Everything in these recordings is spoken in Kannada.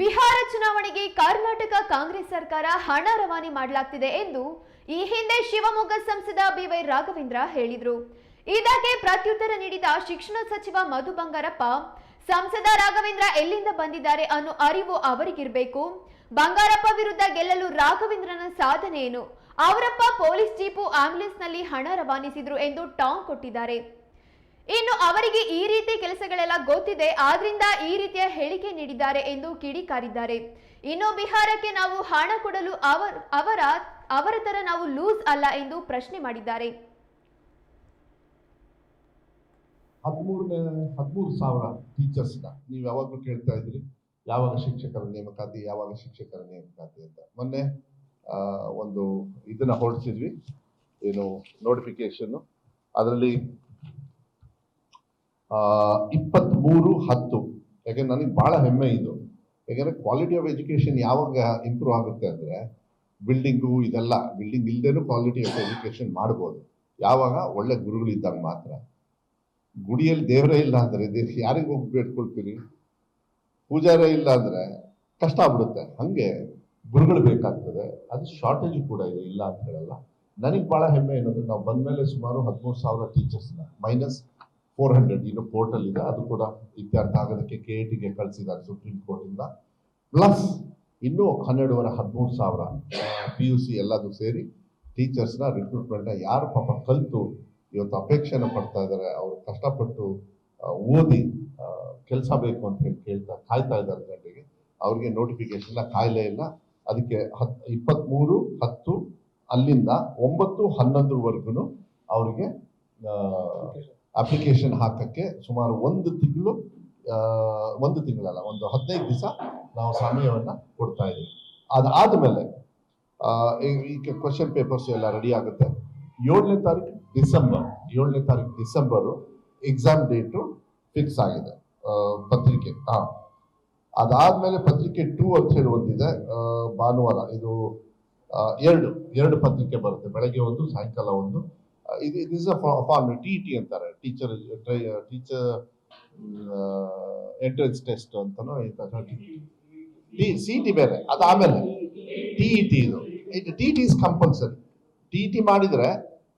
ಬಿಹಾರ ಚುನಾವಣೆಗೆ ಕರ್ನಾಟಕ ಕಾಂಗ್ರೆಸ್ ಸರ್ಕಾರ ಹಣ ರವಾನೆ ಮಾಡಲಾಗ್ತಿದೆ ಎಂದು ಈ ಹಿಂದೆ ಶಿವಮೊಗ್ಗ ಸಂಸದ ಬಿವೈ ರಾಘವೇಂದ್ರ ಹೇಳಿದ್ರು. ಇದಕ್ಕೆ ಪ್ರತ್ಯುತ್ತರ ನೀಡಿದ ಶಿಕ್ಷಣ ಸಚಿವ ಮಧು ಬಂಗಾರಪ್ಪ, ಸಂಸದ ರಾಘವೇಂದ್ರ ಎಲ್ಲಿಂದ ಬಂದಿದ್ದಾರೆ ಅನ್ನೋ ಅರಿವು ಅವರಿಗಿರಬೇಕು. ಬಂಗಾರಪ್ಪ ವಿರುದ್ಧ ಗೆಲ್ಲಲು ರಾಘವೇಂದ್ರನ ಸಾಧನೆ ಏನು? ಅವರಪ್ಪ ಪೊಲೀಸ್ ಜೀಪು ಆಂಬ್ಯುಲೆನ್ಸ್ನಲ್ಲಿ ಹಣ ರವಾನಿಸಿದ್ರು ಎಂದು ಟಾಂಗ್ ಕೊಟ್ಟಿದ್ದಾರೆ. ಇನ್ನು ಅವರಿಗೆ ಈ ರೀತಿ ಕೆಲಸಗಳೆಲ್ಲ ಗೊತ್ತಿದೆ, ಆದ್ರಿಂದ ಈ ರೀತಿಯ ಹೇಳಿಕೆ ನೀಡಿದ್ದಾರೆ ಎಂದು ಕಿಡಿಕಾರಿದ್ದಾರೆ ಇನ್ನು ಬಿಹಾರಕ್ಕೆ ನಾವು ಹಣ ಕೊಡಲು ಅವರ್, ಅವರ ತರ ನಾವು ಲೂಸ್ ಅಲ್ಲ ಎಂದು ಪ್ರಶ್ನೆ ಮಾಡಿದ್ದಾರೆ. ಹದಿಮೂರನೇ, ಹದಿಮೂರು ಸಾವಿರ ಟೀಚರ್ಸ್ನ ನೀವು ಯಾವಾಗಲೂ ಕೇಳ್ತಾ ಇದ್ರಿ, ಯಾವಾಗ ಶಿಕ್ಷಕರ ನೇಮಕಾತಿ, ಯಾವಾಗ ಶಿಕ್ಷಕರ ನೇಮಕಾತಿ ಅಂತ. ಮೊನ್ನೆ ಒಂದು ಇದನ್ನ ಹೊರಡಿಸಿದ್ವಿ, ಏನು ನೋಟಿಫಿಕೇಶನ್ ಅದರಲ್ಲಿ ಇಪ್ಪತ್ತ್ಮೂರು ಹತ್ತು. ಯಾಕೆಂದ್ರೆ ನನಗೆ ಭಾಳ ಹೆಮ್ಮೆ ಇದು. ಯಾಕೆಂದ್ರೆ ಕ್ವಾಲಿಟಿ ಆಫ್ ಎಜುಕೇಶನ್ ಯಾವಾಗ ಇಂಪ್ರೂವ್ ಆಗುತ್ತೆ ಅಂದರೆ ಬಿಲ್ಡಿಂಗು ಇದೆಲ್ಲ ಬಿಲ್ಡಿಂಗ್ ಇಲ್ಲದೇನೂ ಕ್ವಾಲಿಟಿ ಆಫ್ ಎಜುಕೇಶನ್ ಮಾಡ್ಬೋದು. ಯಾವಾಗ? ಒಳ್ಳೆ ಗುರುಗಳಿದ್ದಾಗ ಮಾತ್ರ. ಗುಡಿಯಲ್ಲಿ ದೇವರೇ ಇಲ್ಲ ಅಂದರೆ ದೇ- ಯಾರಿಗೆ ಹೋಗಿ ಬೇಡ್ಕೊಳ್ತೀರಿ? ಪೂಜಾರೇ ಇಲ್ಲ ಅಂದ್ರೆ ಕಷ್ಟ ಆಗ್ಬಿಡುತ್ತೆ. ಹಾಗೆ ಗುರುಗಳು ಬೇಕಾಗ್ತದೆ. ಅದು ಶಾರ್ಟೇಜ್ ಕೂಡ ಇದೆ, ಇಲ್ಲ ಅಂತ ಹೇಳಲ್ಲ. ನನಗೆ ಬಹಳ ಹೆಮ್ಮೆ ಏನಂದ್ರೆ ನಾವು ಬಂದ್ಮೇಲೆ ಸುಮಾರು ಹದಿಮೂರು ಸಾವಿರ ಟೀಚರ್ಸ್ನ ಮೈನಸ್ ಫೋರ್ ಹಂಡ್ರೆಡ್ ಇನ್ನು ಪೋರ್ಟಲ್ ಇದೆ. ಅದು ಕೂಡ ಇತ್ಯರ್ಥ ಆಗೋದಕ್ಕೆ ಕೆ ಎ ಟಿಗೆ ಕಳಿಸಿದ್ದಾರೆ ಸುಪ್ರೀಂ ಕೋರ್ಟಿಂದ ಪ್ಲಸ್ ಇನ್ನೂ ಹನ್ನೆರಡುವರೆ, ಹದಿಮೂರು ಸಾವಿರ ಪಿ ಯು ಸಿ ಎಲ್ಲದೂ ಸೇರಿ ಟೀಚರ್ಸ್ನ ರಿಕ್ರೂಟ್ಮೆಂಟ್ನ ಯಾರು ಪಾಪ ಕಲಿತು ಇವತ್ತು ಅಪೇಕ್ಷೆನ ಪಡ್ತಾ ಇದ್ದಾರೆ, ಅವರು ಕಷ್ಟಪಟ್ಟು ಓದಿ ಕೆಲಸ ಬೇಕು ಅಂತ ಹೇಳಿ ಕೇಳ್ತಾ, ಕಾಯ್ತಾ ಇದ್ದಾರೆ ಗಂಟೆಗೆ ಅವ್ರಿಗೆ ನೋಟಿಫಿಕೇಶನ್ನ ಕಾಯಿಲೆ ಇಲ್ಲ. ಅದಕ್ಕೆ ಹತ್ ಇಪ್ಪತ್ತ್ಮೂರು ಹತ್ತು ಅಲ್ಲಿಂದ ಒಂಬತ್ತು ಹನ್ನೊಂದರವರೆಗೂ ಅವರಿಗೆ ಅಪ್ಲಿಕೇಶನ್ ಹಾಕಕ್ಕೆ ಸುಮಾರು ಒಂದು ತಿಂಗಳು ಒಂದು ತಿಂಗಳಲ್ಲ, ಒಂದು ಹದಿನೈದು ದಿವಸ ನಾವು ಸಮಯವನ್ನು ಕೊಡ್ತಾ ಇದ್ದೀವಿ. ಅದಾದಮೇಲೆ ಈಗ ಕ್ವಶನ್ ಪೇಪರ್ಸ್ ಎಲ್ಲ ರೆಡಿ ಆಗುತ್ತೆ. ಏಳನೇ ತಾರೀಕು ಡಿಸೆಂಬರ್, ಏಳನೇ ತಾರೀಕು ಡಿಸೆಂಬರು ಎಕ್ಸಾಮ್ ಡೇಟು ಫಿಕ್ಸ್ ಆಗಿದೆ ಪತ್ರಿಕೆ ಹಾಂ ಅದಾದಮೇಲೆ ಪತ್ರಿಕೆ ಟೂ ಅಂತ ಹೇಳಿ ಒಂದಿದೆ ಭಾನುವಾರ, ಇದು ಎರಡು ಎರಡು ಪತ್ರಿಕೆ ಬರುತ್ತೆ, ಬೆಳಗ್ಗೆ ಒಂದು, ಸಾಯಂಕಾಲ ಒಂದು. ಇದು ದಿಸ್ ಫಾರ್ಮ್ ಟಿ ಟಿ ಅಂತಾರೆ. ಟೀಚರ್ ಟೀಚರ್ ಎಂಟ್ರೆನ್ಸ್ ಟೆಸ್ಟ್ ಅಂತನೋ ಟಿ ಸಿ ಟಿ ಬೇರೆ. ಅದು ಆಮೇಲೆ ಟಿ ಇ ಟಿ ಇದು. ಇದು T T is compulsory T T ಮಾಡಿದ್ರೆ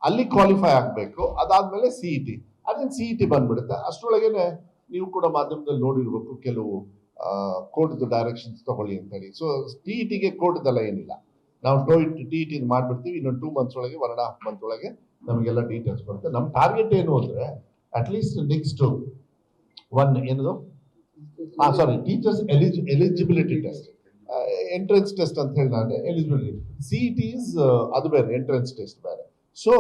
ಅಲ್ಲಿ ಕ್ವಾಲಿಫೈ ಆಗಬೇಕು. ಅದಾದ್ಮೇಲೆ ಸಿ ಇ ಟಿ ಅದನ್ನು ಸಿ ಇ ಟಿ ಬಂದ್ಬಿಡುತ್ತೆ. ಅಷ್ಟರೊಳಗೇನೆ ನೀವು ಕೂಡ ಮಾಧ್ಯಮದಲ್ಲಿ ನೋಡಿರ್ಬೇಕು. ಕೆಲವು ಕೋರ್ಟ್ದು ಡೈರೆಕ್ಷನ್ಸ್ ತಗೊಳ್ಳಿ ಅಂತೇಳಿ ಸೊ ಟಿ ಇ ಟಿಗೆ ಕೋರ್ಟ್ದೆಲ್ಲ ಏನಿಲ್ಲ. ನಾವು ಟೋ ಇಟ್ ಟಿ ಇ ಟಿ ಮಾಡ್ಬಿಡ್ತೀವಿ, ಇನ್ನೊಂದು ಟೂ ಮಂತ್ಸ್ ಒಳಗೆ ಒನ್ ಅಂಡ್ ಹಾಫ್ ಮಂತ್ ಒಳಗೆ ನಮಗೆಲ್ಲ ಡೀಟೇಲ್ಸ್ ಬರುತ್ತೆ ನಮ್ಮ ಟಾರ್ಗೆಟ್ ಏನು ಅಂದ್ರೆ ಅಟ್ಲೀಸ್ಟ್ ನೆಕ್ಸ್ಟ್ ಒನ್ ಏನದು? ಹಾಂ ಸಾರಿ ಟೀಚರ್ಸ್ ಎಲಿಜ್ ಎಲಿಜಿಬಿಲಿಟಿ ಟೆಸ್ಟ್ ಎಂಟ್ರೆನ್ಸ್ ಟೆಸ್ಟ್ ಅಂತ ಹೇಳಿ ನಾನು ಎಲಿಜಿಬಿಲಿಟಿ ಸಿ ಇಸ್ ಅದು ಬೇರೆ ಎಂಟ್ರೆನ್ಸ್ ಟೆಸ್ಟ್ ಬೇರೆ. ಸೊ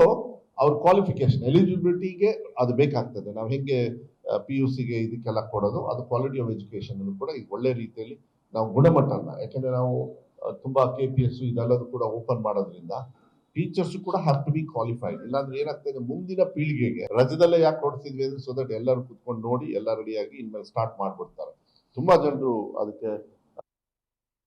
ಅವ್ರ ಕ್ವಾಲಿಫಿಕೇಶನ್ ಎಲಿಜಿಬಿಲಿಟಿಗೆ ಅದು ಬೇಕಾಗ್ತದೆ. ನಾವು ಹೆಂಗೆ ಪಿ ಯು ಸಿಗೆ ಇದಕ್ಕೆಲ್ಲ ಕೊಡೋದು, ಅದು ಕ್ವಾಲಿಟಿ ಆಫ್ ಎಜುಕೇಶನ್ ಕೂಡ ಈಗ ಒಳ್ಳೆ ರೀತಿಯಲ್ಲಿ ನಾವು ಗುಣಮಟ್ಟನ, ಯಾಕಂದ್ರೆ ನಾವು ತುಂಬಾ ಕೆ ಪಿ ಎಸ್ ಇದೆಲ್ಲದೂ ಕೂಡ ಓಪನ್ ಮಾಡೋದ್ರಿಂದ ಟೀಚರ್ಸ್ ಕೂಡ ಹ್ಯಾವ್ ಟು ಬಿ ಕ್ವಾಲಿಫೈಡ್ ಇಲ್ಲಾಂದ್ರೆ ಏನಾಗ್ತದೆ ಮುಂದಿನ ಪೀಳಿಗೆಗೆ ರಜದಲ್ಲೇ ಯಾಕೆ ಕೊಡ್ತಿದ್ವಿ ಅಂದ್ರೆ ಸೊ ದಟ್ ಎಲ್ಲರೂ ಕುತ್ಕೊಂಡು ನೋಡಿ, ಎಲ್ಲ ರೆಡಿಯಾಗಿ ಇನ್ಮೇಲೆ ಸ್ಟಾರ್ಟ್ ಮಾಡ್ಬಿಡ್ತಾರೆ. ತುಂಬಾ ಜನರು ಅದಕ್ಕೆ